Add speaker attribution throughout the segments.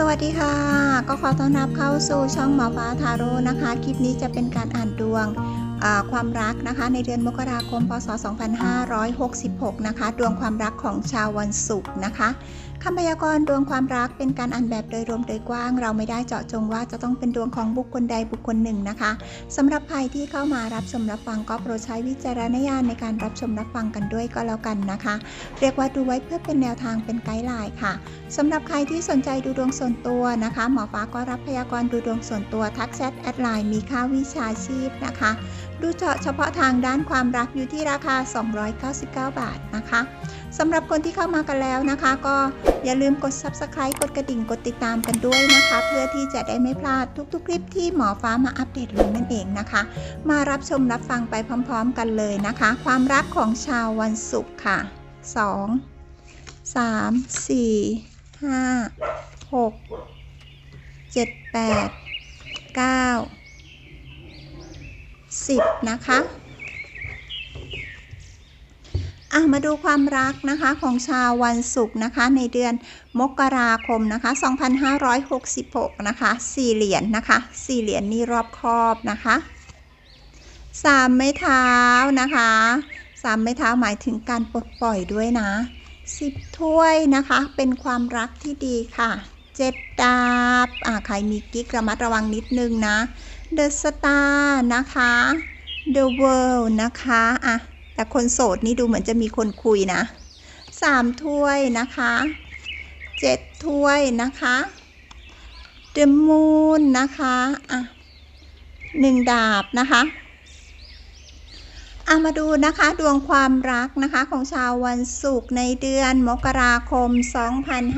Speaker 1: สวัสดีค่ะ ก็ขอต้อนรับเข้าสู่ช่องหมอฟ้าทาโร่นะคะ คลิปนี้จะเป็นการอ่านดวงความรักนะคะ ในเดือนมกราคม พศ 2566 นะคะ ดวงความรักของชาววันศุกร์นะคะคำพยากรณ์ดวงความรักเป็นการอ่านแบบโดยรวมโดยกว้าง เราไม่ได้เจาะจงว่าจะต้องเป็นดวงของบุคคลใดบุคคลหนึ่งนะคะสำหรับใครที่เข้ามารับชมรับฟังก็โปรดใช้วิจารณญาณในการรับชมรับฟังกันด้วยก็แล้วกันนะคะ เรียกว่าดูไว้เพื่อเป็นแนวทางเป็นไกด์ไลน์ค่ะสำหรับใครที่สนใจดูดวงส่วนตัวนะคะ หมอฟ้าก็รับพยากรณ์ดูดวงส่วนตัวทักแชทแอดไลน์มีค่าวิชาชีพนะคะ ดูเจาะเฉพาะทางด้านความรักอยู่ที่ราคา 299 บาทนะคะ สำหรับคนที่เข้ามากันแล้วนะคะ ก็อย่าลืมกด Subscribe กดกระดิ่งกดติดตามกันด้วยนะคะ เพื่อที่จะได้ไม่พลาดทุกๆ คลิปที่หมอฟ้ามาอัปเดตลงนั่นเองนะคะ มารับชมรับฟังไปพร้อมๆ กันเลยนะคะ ความรักของชาววันศุกร์ค่ะ 2 3 4ห้าหกเจ็ดแปดเก้าสิบนะคะ อะมาดูความรักนะคะของชาววันศุกร์นะคะ ในเดือนมกราคมนะคะ 2566 นะคะสี่เหรียญนนะคะสี่เหรียญนี่รอบครอบนะคะสามไม้เท้านะคะสามไม้เท้าหมายถึงการปลดปล่อยด้วยนะสิบถ้วยนะคะ เป็นความรักที่ดีค่ะ เจ็ดดาบอ่าใครมีกิ๊กระมัดระวังนิดนึงนะ The Star นะคะ The World นะคะอะ แต่คนโสดนี่ดูเหมือนจะมีคนคุยนะสามถ้วยนะคะเจ็ดถ้วยนะคะ The Moon นะคะอะหนึ่งดาบนะคะอามาดูนะคะดวงความรักนะคะของชาววันศุกร์ในเดือนมกราคม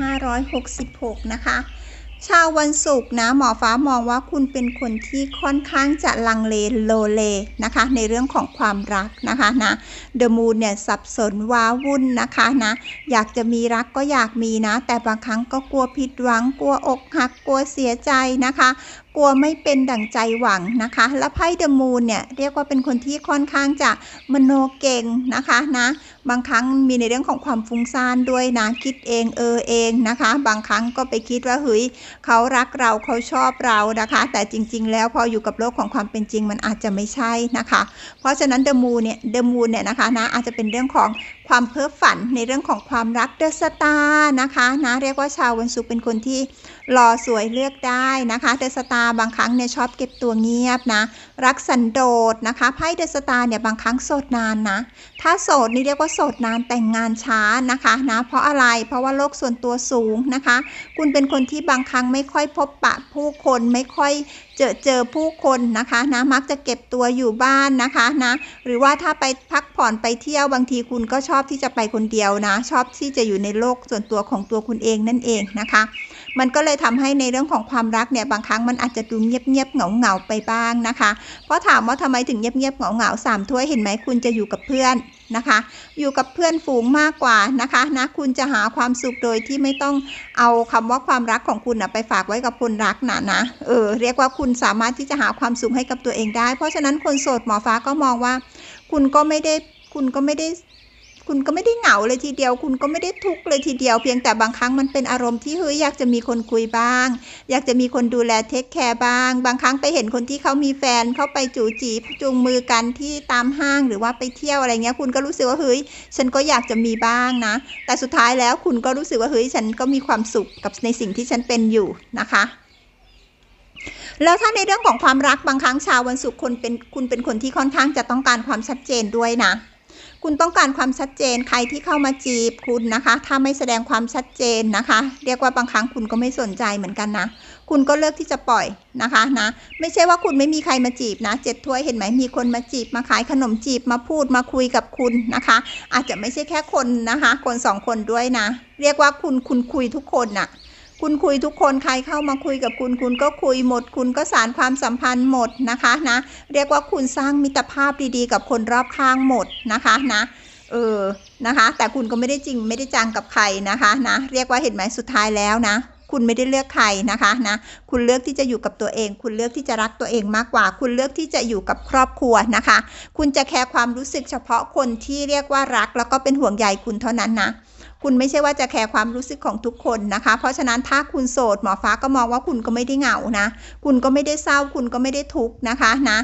Speaker 1: 2566 นะคะ ชาววันศุกร์นะหมอฟ้ามองว่าคุณเป็นคนที่ค่อนข้างจะลังเลโลเลนะคะในเรื่องของความรักนะคะนะเดอะมูนเนี่ยสับสนว้าวุ่นนะคะนะอยากจะมีรักก็อยากมีนะ แต่บางครั้งก็กลัวผิดหวังกลัวอกหักกลัวเสียใจนะคะกลัวไม่เป็นดั่งใจหวังนะคะ และไพ่เดอะมูนเนี่ยเรียกว่าเป็นคนที่ค่อนข้างจะมโนเก่งนะคะนะ บางครั้งมีในเรื่องของความฟุ้งซ่านด้วยนะคิดเองเออเองนะคะ บางครั้งก็ไปคิดว่าเฮ้ยเขารักเราเขาชอบเรานะคะ แต่จริง ๆ แล้วพออยู่กับโลกของความเป็นจริงมันอาจจะไม่ใช่นะคะ เพราะฉะนั้นเดอะมูนเนี่ยเดอะมูนเนี่ยนะคะนะอาจจะเป็นเรื่องของ ความเพ้อฝันในเรื่องของความรักเดอะสตาร์นะคะนะเรียกว่าชาววันศุกร์เป็นคนที่หล่อสวยเลือกได้นะคะเดอะสตาร์บางครั้งเนี่ยชอบเก็บตัวเงียบนะ รักสันโดษนะคะไพ่เดอะสตาร์เนี่ยบางครั้งโสดนานนะ ถ้าโสดนี่เรียกว่าโสดนานแต่งงานช้านะคะนะเพราะอะไรเพราะว่าโลกส่วนตัวสูงนะคะ คุณเป็นคนที่บางครั้งไม่ค่อยพบปะผู้คนไม่ค่อยเจอเจอผู้คนนะคะนะมักจะเก็บตัวอยู่บ้านนะคะนะหรือว่าถ้าไปพักผ่อนไปเที่ยวบางทีคุณก็ชอบที่จะไปคนเดียวนะ ชอบที่จะอยู่ในโลกส่วนตัวของตัวคุณเองนั่นเองนะคะ มันก็เลยทำให้ในเรื่องของความรักเนี่ยบางครั้งมันอาจจะดูเงียบๆเหงาๆไปบ้างนะคะเพราะถามว่าทำไมถึงเงียบๆเหงาๆสามถ้วยเห็นไหมคุณจะอยู่กับเพื่อนนะคะ อยู่กับเพื่อนฝูงมากกว่านะคะนะคุณจะหาความสุขโดยที่ไม่ต้องเอาคำว่าความรักของคุณนะไปฝากไว้กับคนรักนะนะเออเรียกว่าคุณสามารถที่จะหาความสุขให้กับตัวเองได้ เพราะฉะนั้นคนโสดหมอฟ้าก็มองว่า คุณก็ไม่ได้คุณก็ไม่ได้ คุณก็ไม่ได้เหงาเลยทีเดียว คุณก็ไม่ได้ทุกข์เลยทีเดียว เพียงแต่บางครั้งมันเป็นอารมณ์ที่เฮ้ยอยากจะมีคนคุยบ้าง อยากจะมีคนดูแลเทคแคร์บ้าง บางครั้งไปเห็นคนที่เขามีแฟนเขาไปจูจีบจูงมือกันที่ตามห้างหรือว่าไปเที่ยวอะไรเงี้ย คุณก็รู้สึกว่าเฮ้ยฉันก็อยากจะมีบ้างนะ แต่สุดท้ายแล้วคุณก็รู้สึกว่าเฮ้ยฉันก็มีความสุขกับในสิ่งที่ฉันเป็นอยู่นะคะแล้วถ้าในเรื่องของความรักบางครั้งชาววันศุกร์คนเป็นคุณเป็นคนที่ค่อนข้างจะต้องการความชัดเจนด้วยนะ คุณต้องการความชัดเจนใครที่เข้ามาจีบคุณนะคะ ถ้าไม่แสดงความชัดเจนนะคะ เรียกว่าบางครั้งคุณก็ไม่สนใจเหมือนกันนะ คุณก็เลือกที่จะปล่อยนะคะนะ ไม่ใช่ว่าคุณไม่มีใครมาจีบนะเจ็ดถ้วยเห็นไหมมีคนมาจีบมาขายขนมจีบมาพูดมาคุยกับคุณนะคะ อาจจะไม่ใช่แค่คนนะคะ คนสองคนด้วยนะ เรียกว่าคุณคุณคุยทุกคนน่ะ คุณคุยทุกคนใครเข้ามาคุยกับคุณคุณก็คุยหมด คุณก็สารความสัมพันธ์หมดนะคะนะ เรียกว่าคุณสร้างมิตรภาพดีๆ กับคนรอบข้างหมดนะคะนะเออนะคะ แต่คุณก็ไม่ได้จริงไม่ได้จังกับใครนะคะนะ เรียกว่าเห็นไหมสุดท้ายแล้วนะ คุณไม่ได้เลือกใครนะคะนะ คุณเลือกที่จะอยู่กับตัวเอง คุณเลือกที่จะรักตัวเองมากกว่า คุณเลือกที่จะอยู่กับครอบครัวนะคะ คุณจะแคร์ความรู้สึกเฉพาะคนที่เรียกว่ารัก แล้วก็เป็นห่วงใยคุณเท่านั้นนะ คุณไม่ใช่ว่าจะแคร์ความรู้สึกของทุกคนนะคะ เพราะฉะนั้นถ้าคุณโสดหมอฟ้าก็มองว่าคุณก็ไม่ได้เหงานะ คุณก็ไม่ได้เศร้า คุณก็ไม่ได้ทุกข์นะคะนะ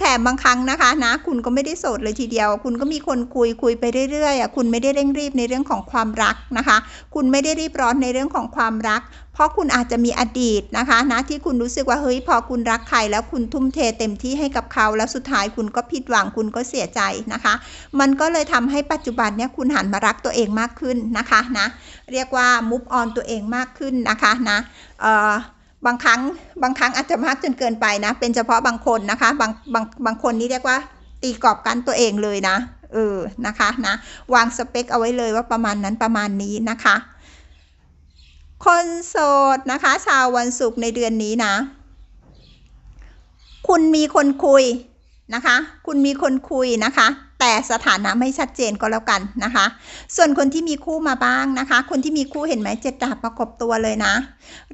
Speaker 1: แถมบางครั้งนะคะนะ คุณก็ไม่ได้โสดเลยทีเดียว คุณก็มีคนคุยคุยไปเรื่อยๆอะคุณไม่ได้เร่งรีบในเรื่องของความรักนะคะ คุณไม่ได้รีบร้อนในเรื่องของความรัก เพราะคุณอาจจะมีอดีตนะคะนะที่คุณรู้สึกว่าเฮ้ยพอคุณรักใครแล้วคุณทุ่มเทเต็มที่ให้กับเขา แล้วสุดท้ายคุณก็ผิดหวังคุณก็เสียใจนะคะ มันก็เลยทำให้ปัจจุบันเนี่ยคุณหันมารักตัวเองมากขึ้นนะคะนะเรียกว่ามุฟออนตัวเองมากขึ้นนะคะนะเอ่อบางครั้งบางครั้งอาจจะมากจนเกินไปนะเป็นเฉพาะบางคนนะคะบางบางบางคนนี่เรียกว่าตีกรอบกันตัวเองเลยนะเออนะคะนะวางสเปคเอาไว้เลยว่าประมาณนั้นประมาณนี้นะคะ คนโสดนะคะ ชาววันศุกร์ในเดือนนี้นะ คุณมีคนคุยนะคะ คุณมีคนคุยนะคะ แต่สถานะไม่ชัดเจนก็แล้วกันนะคะ ส่วนคนที่มีคู่มาบ้างนะคะ คนที่มีคู่เห็นไหมเจ็ดดาบประกบตัวเลยนะ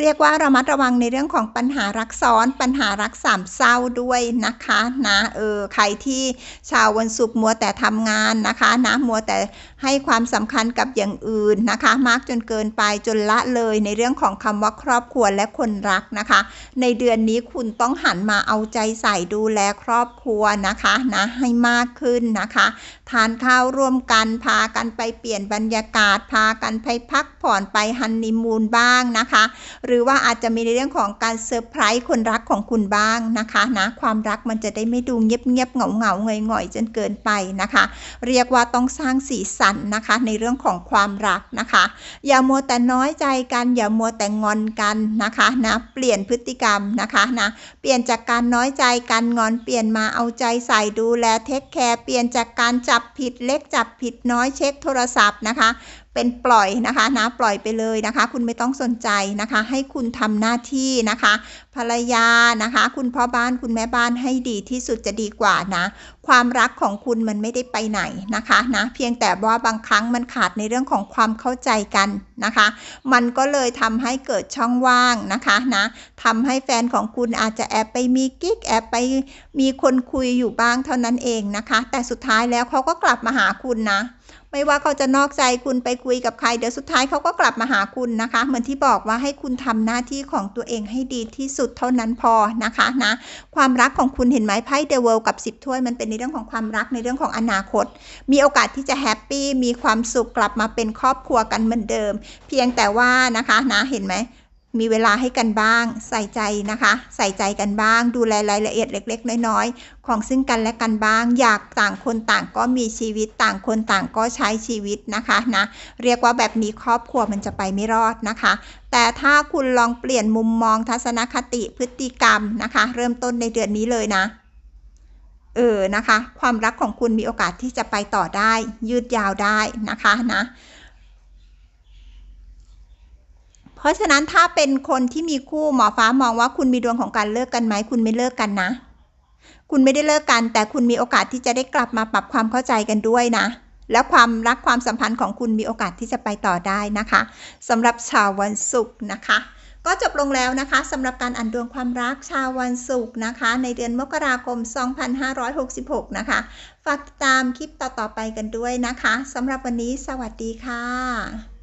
Speaker 1: เรียกว่าระมัดระวังในเรื่องของปัญหารักซ้อน ปัญหารักสามเศร้าด้วยนะคะนะเออใครที่ชาววันศุกร์มัวแต่ทำงานนะคะนะมัวแต่ ให้ความสำคัญกับอย่างอื่นนะคะ มากจนเกินไปจนละเลยในเรื่องของคำว่าครอบครัวและคนรักนะคะ ในเดือนนี้คุณต้องหันมาเอาใจใส่ดูแลครอบครัวนะคะนะให้มากขึ้นนะคะทานข้าวร่วมกันพากันไปเปลี่ยนบรรยากาศ พากันไปพักผ่อนไปฮันนีมูนบ้างนะคะ หรือว่าอาจจะมีในเรื่องของการเซอร์ไพรส์คนรักของคุณบ้างนะคะนะความรักมันจะได้ไม่ดูเงียบๆเหงาๆเงยๆจนเกินไปนะคะ เรียกว่าต้องสร้างสีสันนะคะ ในเรื่องของความรักนะคะ อย่ามัวแต่น้อยใจกันอย่ามัวแต่งอนกันนะคะนะเปลี่ยนพฤติกรรมนะคะนะเปลี่ยนจากการน้อยใจกันงอนเปลี่ยนมาเอาใจใส่ดูแลเทคแคร์เปลี่ยนจากการจัับผิดเล็กจับผิดน้อยเช็คโทรศัพท์นะคะ เป็นปล่อยนะคะนะปล่อยไปเลยนะคะ คุณไม่ต้องสนใจนะคะ ให้คุณทำหน้าที่นะคะ ภรรยานะคะ คุณพ่อบ้านคุณแม่บ้านให้ดีที่สุดจะดีกว่านะ ความรักของคุณมันไม่ได้ไปไหนนะคะนะเพียงแต่ว่าบางครั้งมันขาดในเรื่องของความเข้าใจกันนะคะ มันก็เลยทำให้เกิดช่องว่างนะคะนะทำให้แฟนของคุณอาจจะแอบไปมีกิ๊กแอบไปมีคนคุยอยู่บ้างเท่านั้นเองนะคะ แต่สุดท้ายแล้วเขาก็กลับมาหาคุณนะ ไม่ว่าเขาจะนอกใจคุณไปคุยกับใคร เดี๋ยวสุดท้ายเขาก็กลับมาหาคุณนะคะ เหมือนที่บอกว่าให้คุณทำหน้าที่ของตัวเองให้ดีที่สุดเท่านั้นพอนะคะนะความรักของคุณเห็นไหมไพ่เดอะเวิลกับ10ถ้วยมันเป็นในเรื่องของความรักในเรื่องของอนาคต มีโอกาสที่จะแฮปปี้มีความสุขกลับมาเป็นครอบครัวกันเหมือนเดิม เพียงแต่ว่านะคะนะเห็นไหม มีเวลาให้กันบ้าง ใส่ใจนะคะ ใส่ใจกันบ้าง ดูแลรายละเอียดเล็ก ๆ น้อยๆ ของซึ่งกันและกันบ้าง อยากต่างคนต่างก็มีชีวิตต่างคนต่างก็ใช้ชีวิตนะคะนะเรียกว่าแบบนี้ครอบครัวมันจะไปไม่รอดนะคะ แต่ถ้าคุณลองเปลี่ยนมุมมองทัศนคติพฤติกรรมนะคะ เริ่มต้นในเดือนนี้เลยนะเออนะคะ ความรักของคุณมีโอกาสที่จะไปต่อได้ ยืดยาวได้นะคะนะ เพ ราะฉะนั้นถ้าเป็นคนที่มีคู่หมอฟ้ามองว่าคุณมีดวงของการเลิกกันไหมคุณไม่เลิกกันนะ คุณไม่ได้เลิกกัน แต่คุณมีโอกาสที่จะได้กลับมาปรับความเข้าใจกันด้วยนะ และความรักความสัมพันธ์ของคุณมีโอกาสที่จะไปต่อได้นะคะสำหรับชาววันศุกร์นะคะก็จบลงแล้วนะคะสำหรับการอ่านดวงความรักชาววันศุกร์นะคะ ในเดือนมกราคม 2566 นะคะ ฝากติดตามคลิปต่อๆไปกันด้วยนะคะสำหรับวันนี้สวัสดีค่ะ